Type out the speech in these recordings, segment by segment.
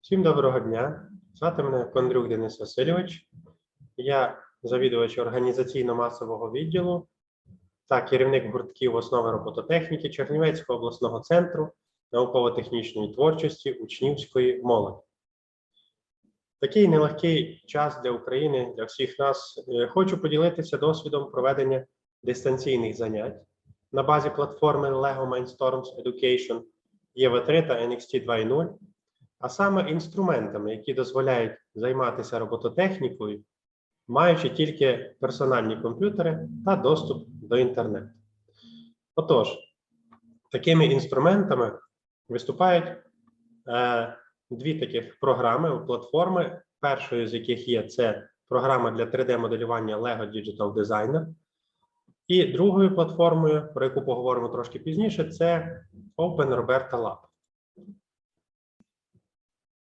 Всім доброго дня. Звати мене Кондрюк Денис Васильович. Я завідувач організаційно-масового відділу та керівник гуртків основи робототехніки Чернівецького обласного центру науково-технічної творчості учнівської молоді. Такий нелегкий час для України, для всіх нас. Е, Хочу поділитися досвідом проведення дистанційних занять на базі платформи Lego Mindstorms Education, EV3 та NXT 2.0 а саме інструментами, які дозволяють займатися робототехнікою, маючи тільки персональні комп'ютери та доступ до інтернету. Отож, такими інструментами виступають е, дві таких програми платформи. Першою з яких є це програма для 3D-моделювання Lego Digital Designer. І другою платформою, про яку поговоримо трошки пізніше, це Open Roberta Lab.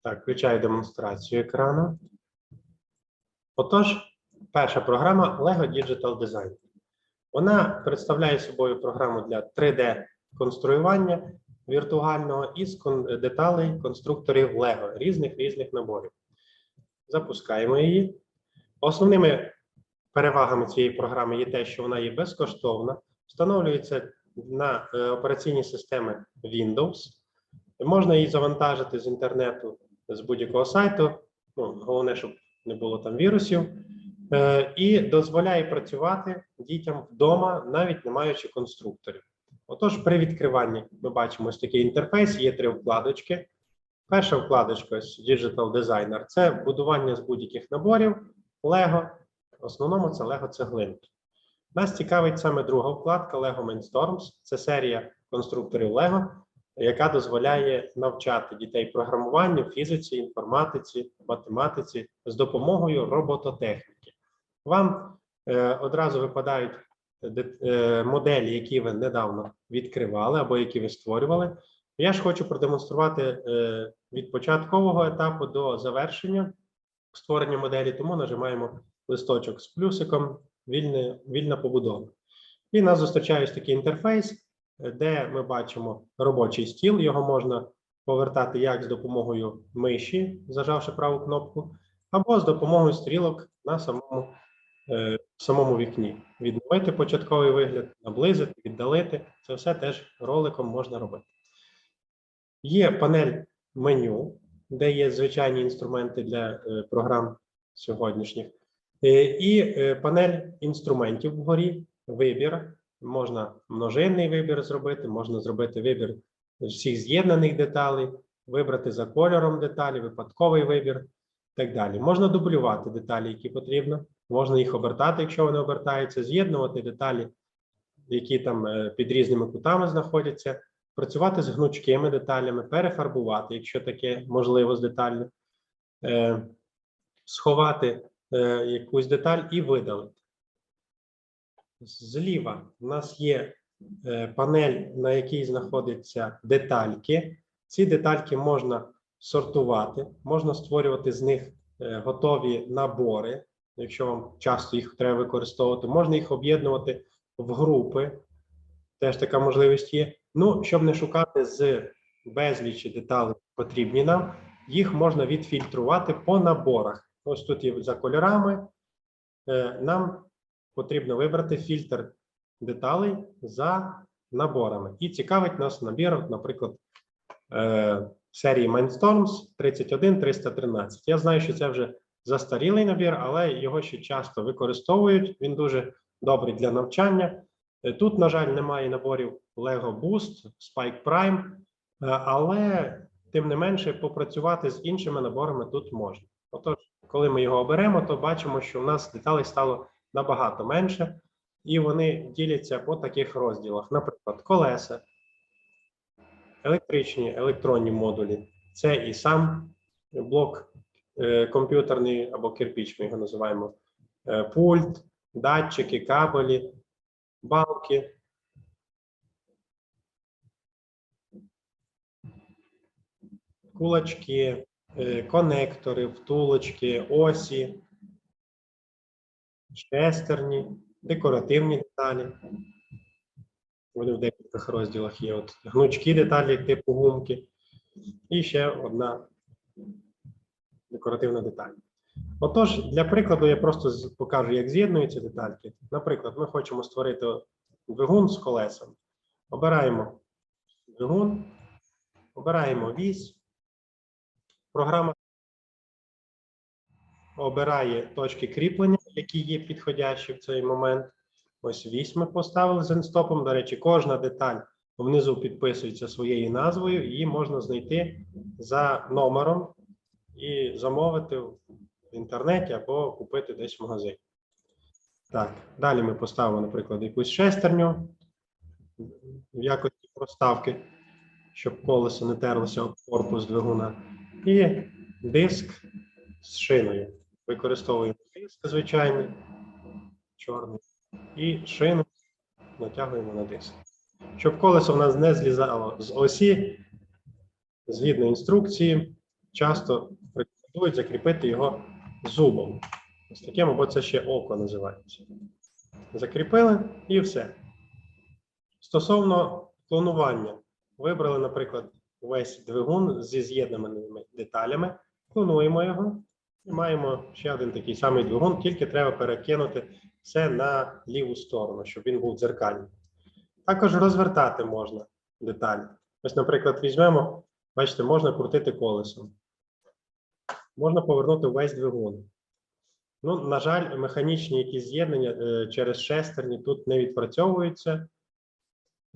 Так, включаю демонстрацію екрану. Отож, перша програма Lego Digital Design. Вона представляє собою програму для 3D-конструювання віртуального із деталей конструкторів Lego різних різних наборів. Запускаємо її. Основними перевагами цієї програми є те, що вона є безкоштовна, встановлюється на е, операційні системи Windows. Можна її завантажити з інтернету з будь-якого сайту. Ну, головне, щоб не було там вірусів, е, і дозволяє працювати дітям вдома, навіть не маючи конструкторів. Отож, при відкриванні ми бачимо ось такий інтерфейс, є три вкладочки. Перша вкладочка ось Digital Designer це будування з будь-яких наборів Lego. В основному це Lego цеглинки. Нас цікавить саме друга вкладка Lego Mindstorms. Це серія конструкторів Lego, яка дозволяє навчати дітей програмуванню, фізиці, інформатиці, математиці з допомогою робототехніки. Вам е, одразу випадають е, моделі, які ви недавно відкривали або які ви створювали. Я ж хочу продемонструвати е, від початкового етапу до завершення створення моделі, тому нажимаємо листочок з плюсиком вільна побудова. І нас зустрічає ось такий інтерфейс де ми бачимо робочий стіл. Його можна повертати як з допомогою миші, зажавши праву кнопку, або з допомогою стрілок на самому, е, самому вікні. Відновити початковий вигляд, наблизити, віддалити. Це все теж роликом можна робити. Є панель меню, де є звичайні інструменти для е, програм сьогоднішніх, Е, і е, панель інструментів вгорі, вибір. Можна множинний вибір зробити, можна зробити вибір всіх з'єднаних деталей, вибрати за кольором деталі, випадковий вибір і так далі. Можна дублювати деталі, які потрібно, можна їх обертати, якщо вони обертаються, з'єднувати деталі, які там е, під різними кутами знаходяться, працювати з гнучкими деталями, перефарбувати, якщо таке можливо з детально, е, сховати е, якусь деталь і видалити. Зліва у нас є е, панель, на якій знаходяться детальки. Ці детальки можна сортувати, можна створювати з них е, готові набори, якщо вам часто їх треба використовувати, можна їх об'єднувати в групи. Теж така можливість є. Ну, щоб не шукати з безлічі деталей потрібні нам, їх можна відфільтрувати по наборах. Ось тут є за кольорами. Е, Нам потрібно вибрати фільтр деталей за наборами. І цікавить нас набір, наприклад, е, серії Mindstorms 31313. Я знаю, що це вже застарілий набір, але його ще часто використовують. Він дуже добрий для навчання. Е, Тут, на жаль, немає наборів Lego Boost, Spike Prime, е, але тим не менше попрацювати з іншими наборами тут можна. Отож, коли ми його оберемо, то бачимо, що у нас деталей стало набагато менше, і вони діляться по таких розділах. Наприклад, колеса, електричні електронні модулі. Це і сам блок е, комп'ютерний або кирпіч, ми його називаємо, е, пульт, датчики, кабелі, балки. Кулачки, е, конектори, втулочки, осі, шестерні, декоративні деталі. Вони в декількох розділах є. От гнучкі деталі типу гумки. І ще одна декоративна деталь. Отож, для прикладу я просто покажу, як з'єднуються детальки. Наприклад, ми хочемо створити двигун з колесом. Обираємо двигун, обираємо вісь. Програма обирає точки кріплення, які є підходящі в цей момент. Ось вісь ми поставили з енстопом. До речі, кожна деталь внизу підписується своєю назвою, її можна знайти за номером і замовити в інтернеті або купити десь в магазині. Так, далі ми поставимо, наприклад, якусь шестерню в якості проставки, щоб колесо не терлося об корпус двигуна. І диск з шиною. Використовуємо диск звичайний, чорний, і шину натягуємо на диск. Щоб колесо в нас не злізало з осі, згідно інструкції, часто рекомендують закріпити його зубом. Ось таким, або це ще око називається. Закріпили і все. Стосовно клонування, вибрали, наприклад, весь двигун зі з'єднаними деталями, клонуємо його і маємо ще один такий самий двигун, тільки треба перекинути все на ліву сторону, щоб він був дзеркальний. Також розвертати можна деталі. Ось, наприклад, візьмемо, бачите, можна крутити колесом. Можна повернути весь двигун. Ну, на жаль, механічні якісь з'єднання е, через шестерні тут не відпрацьовуються.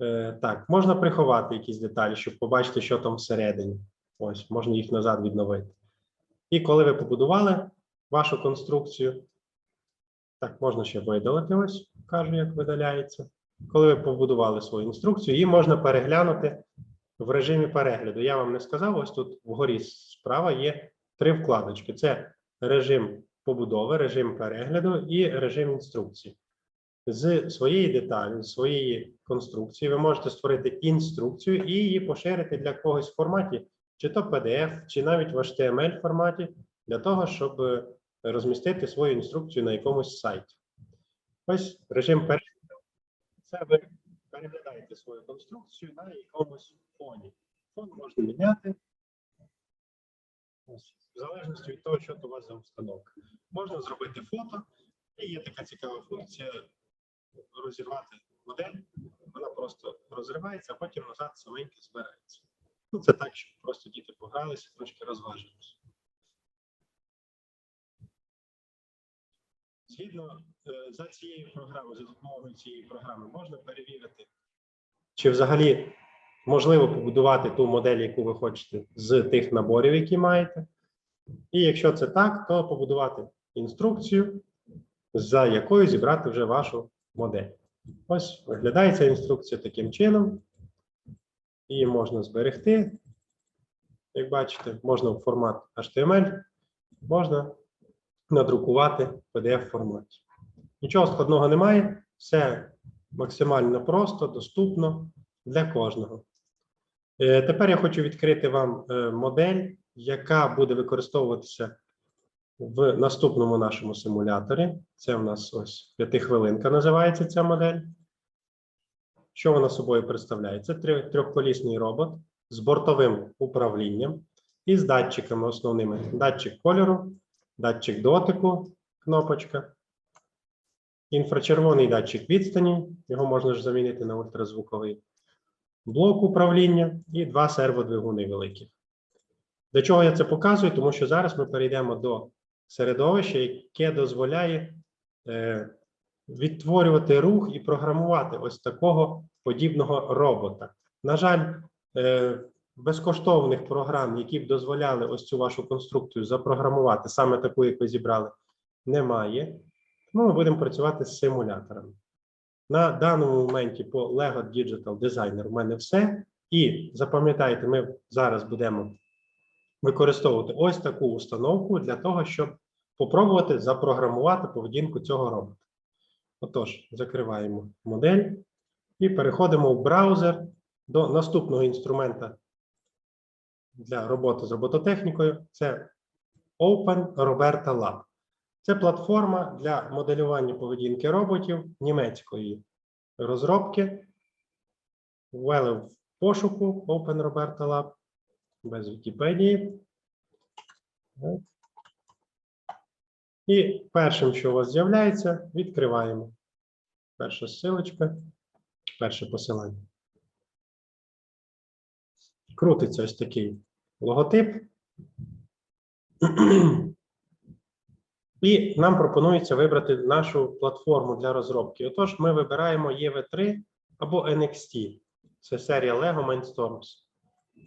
Е, так, можна приховати якісь деталі, щоб побачити, що там всередині. Ось, можна їх назад відновити. І коли ви побудували вашу конструкцію, так, можна ще видалити, ось кажу, як видаляється. Коли ви побудували свою інструкцію, її можна переглянути в режимі перегляду. Я вам не сказав, ось тут вгорі справа є три вкладочки: це режим побудови, режим перегляду і режим інструкції. З своєї деталі, з своєї конструкції, ви можете створити інструкцію і її поширити для когось в форматі, чи то PDF, чи навіть в HTML форматі, для того, щоб е, розмістити свою інструкцію на якомусь сайті. Ось режим перегляду. Це ви переглядаєте свою конструкцію на якомусь фоні. Фон можна міняти. Ось, в залежності від того, що у вас за установка. Можна зробити фото, і є така цікава функція розірвати модель. Вона просто розривається, а потім назад саменьки збирається. Ну, це так, щоб просто діти погралися, трошки розважилися. Згідно е, за цією програмою, за допомогою цієї програми, можна перевірити, чи взагалі можливо побудувати ту модель, яку ви хочете, з тих наборів, які маєте. І якщо це так, то побудувати інструкцію, за якою зібрати вже вашу модель. Ось виглядає ця інструкція таким чином. Її можна зберегти. Як бачите, можна в формат HTML, можна надрукувати в PDF форматі. Нічого складного немає, все максимально просто, доступно для кожного. Е, Тепер я хочу відкрити вам е, модель, яка буде використовуватися в наступному нашому симуляторі. Це в нас ось п'ятихвилинка називається ця модель. Що вона собою представляє? Це трьохколісний робот з бортовим управлінням і з датчиками основними: датчик кольору, датчик дотику, кнопочка, інфрачервоний датчик відстані, його можна ж замінити на ультразвуковий, блок управління і два серводвигуни великих. Для чого я це показую? Тому що зараз ми перейдемо до середовища, яке дозволяє е, відтворювати рух і програмувати ось такого подібного робота. На жаль, е, безкоштовних програм, які б дозволяли ось цю вашу конструкцію запрограмувати, саме таку, як ви зібрали, немає. Тому ми будемо працювати з симуляторами. На даному моменті по Lego Digital Designer у мене все. І запам'ятайте, ми зараз будемо використовувати ось таку установку для того, щоб попробувати запрограмувати поведінку цього робота. Отож, закриваємо модель і переходимо в браузер до наступного інструмента для роботи з робототехнікою. Це Open Roberta Lab. Це платформа для моделювання поведінки роботів німецької розробки. Ввели в пошуку Open Roberta Lab без Вікіпедії. І першим, що у вас з'являється, відкриваємо. Перша ссылочка, перше посилання. Крутиться ось такий логотип. І нам пропонується вибрати нашу платформу для розробки. Отож, ми вибираємо EV3 або NXT. Це серія Lego Mindstorms.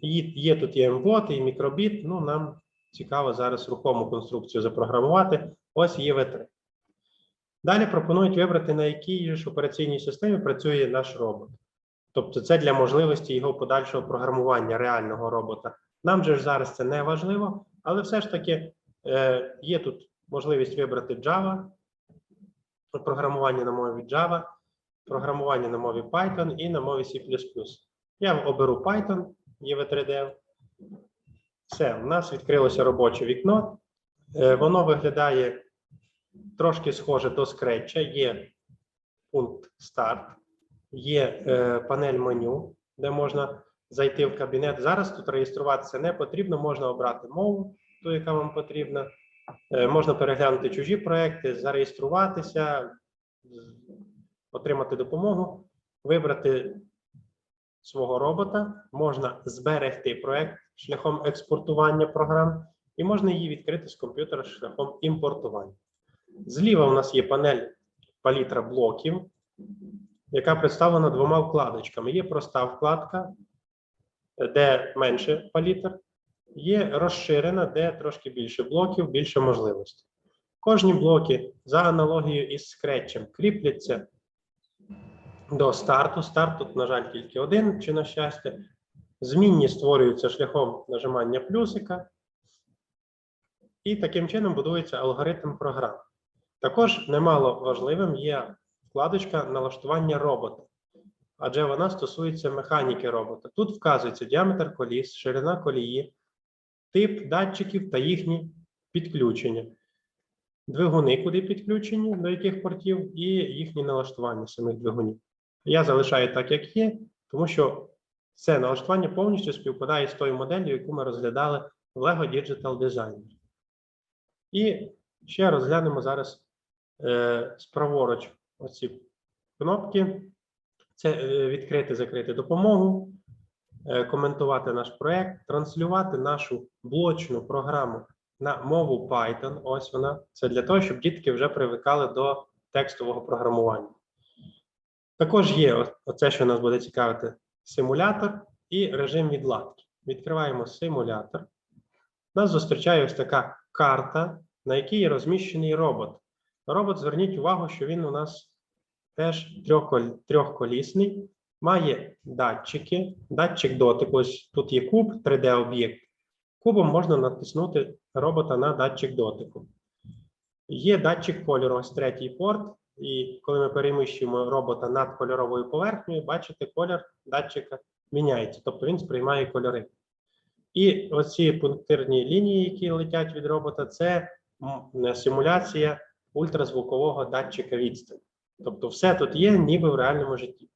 Є тут і MBOT, і мікробіт. Ну, нам цікаво зараз рухому конструкцію запрограмувати. Ось EV3. Далі пропонують вибрати, на якій ж операційній системі працює наш робот. Тобто, це для можливості його подальшого програмування реального робота. Нам же ж зараз це не важливо, але все ж таки е, є тут можливість вибрати Java, програмування на мові Java, програмування на мові Python і на мові C++. Я оберу Python, EV3D. Все, у нас відкрилося робоче вікно. Е, Воно виглядає трошки схоже до Scratch. Є пункт старт, є е, панель меню, де можна зайти в кабінет. Зараз тут реєструватися не потрібно, можна обрати мову, ту, яка вам потрібна. Е, Можна переглянути чужі проекти, зареєструватися, отримати допомогу, вибрати свого робота, можна зберегти проект шляхом експортування програм, і можна її відкрити з комп'ютера шляхом імпортування. Зліва у нас є панель палітра блоків, яка представлена двома вкладочками. Є проста вкладка, де менше палітр, є розширена, де трошки більше блоків, більше можливостей. Кожні блоки за аналогією із скретчем кріпляться до старту. Старт тут, на жаль, тільки один, чи на щастя. Змінні створюються шляхом нажимання плюсика. І таким чином будується алгоритм програм. Також немало важливим є вкладочка налаштування робота, адже вона стосується механіки робота. Тут вказується діаметр коліс, ширина колії, тип датчиків та їхні підключення, двигуни, куди підключені, до яких портів, і їхні налаштування самих двигунів. Я залишаю так, як є, тому що це налаштування повністю співпадає з тою моделлю, яку ми розглядали в Lego Digital Designer. І ще розглянемо зараз справоруч оці кнопки. Це е, відкрити, закрити допомогу, е, коментувати наш проект, транслювати нашу блочну програму на мову Python. Ось вона. Це для того, щоб дітки вже привикали до текстового програмування. Також є оце, що нас буде цікавити, симулятор і режим відладки. Відкриваємо симулятор. Нас зустрічає ось така карта, на якій розміщений робот. Робот, зверніть увагу, що він у нас теж трьохкол- трьохколісний, має датчики, датчик дотику. Ось тут є куб, 3D-об'єкт. Кубом можна натиснути робота на датчик дотику. Є датчик кольору, ось третій порт. І коли ми переміщуємо робота над кольоровою поверхнею, бачите, колір датчика міняється, тобто він сприймає кольори. І оці пунктирні лінії, які летять від робота, це симуляція ультразвукового датчика відстані. Тобто, все тут є, ніби в реальному житті.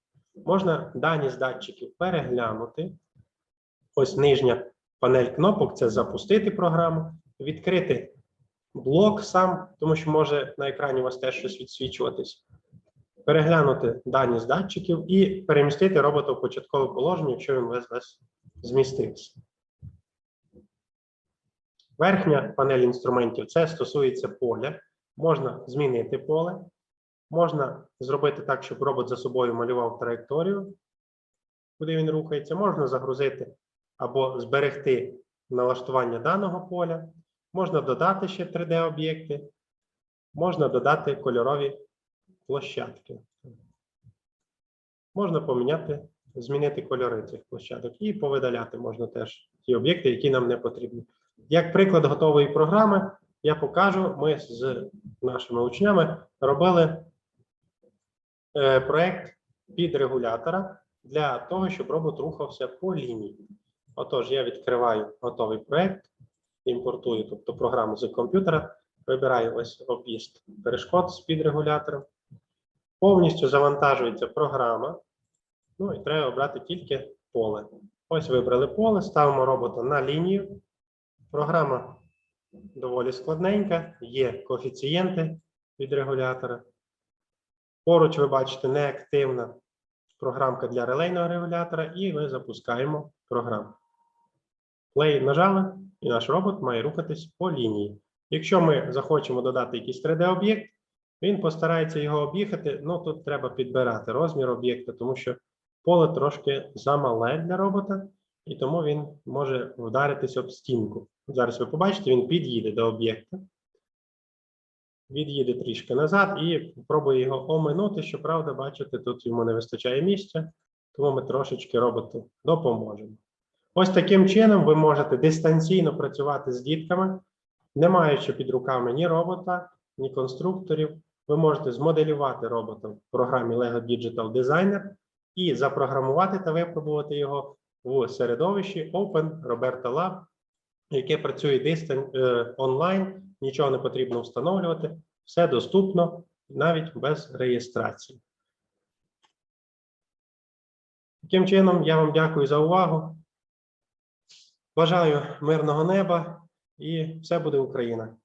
Можна дані з датчиків переглянути. Ось нижня панель кнопок це запустити програму, відкрити блок сам, тому що може на екрані у вас теж щось відсвічуватись. Переглянути дані з датчиків і перемістити робота в початкове положення, якщо він весь весь змістився. Верхня панель інструментів це стосується поля. Можна змінити поле, можна зробити так, щоб робот за собою малював траєкторію, куди він рухається. Можна загрузити або зберегти налаштування даного поля. Можна додати ще 3D-об'єкти, можна додати кольорові площадки. Можна поміняти, змінити кольори цих площадок і повидаляти можна теж ті об'єкти, які нам не потрібні. Як приклад готової програми, я покажу, ми з нашими учнями робили е, проект під регулятора для того, щоб робот рухався по лінії. Отож, я відкриваю готовий проект, імпортую, тобто програму з комп'ютера, вибираю ось об'їзд перешкод з під регулятором. Повністю завантажується програма. Ну і треба обрати тільки поле. Ось вибрали поле, ставимо робота на лінію. Програма доволі складненька, є коефіцієнти від регулятора. Поруч ви бачите неактивна програмка для релейного регулятора, і ми запускаємо програму. Play нажали, і наш робот має рухатись по лінії. Якщо ми захочемо додати якийсь 3D-об'єкт, він постарається його об'їхати. Ну тут треба підбирати розмір об'єкта, тому що поле трошки замале для робота, і тому він може вдаритись об стінку. Зараз ви побачите, він під'їде до об'єкта, від'їде трішки назад і спробує його оминути. Щоправда, бачите, тут йому не вистачає місця, тому ми трошечки роботу допоможемо. Ось таким чином ви можете дистанційно працювати з дітками, не маючи під руками ні робота, ні конструкторів. Ви можете змоделювати робота в програмі Lego Digital Designer і запрограмувати та випробувати його в середовищі Open Roberta Lab, яке працює дистан... е, онлайн, нічого не потрібно встановлювати, все доступно навіть без реєстрації. Таким чином, я вам дякую за увагу. Бажаю мирного неба і все буде Україна!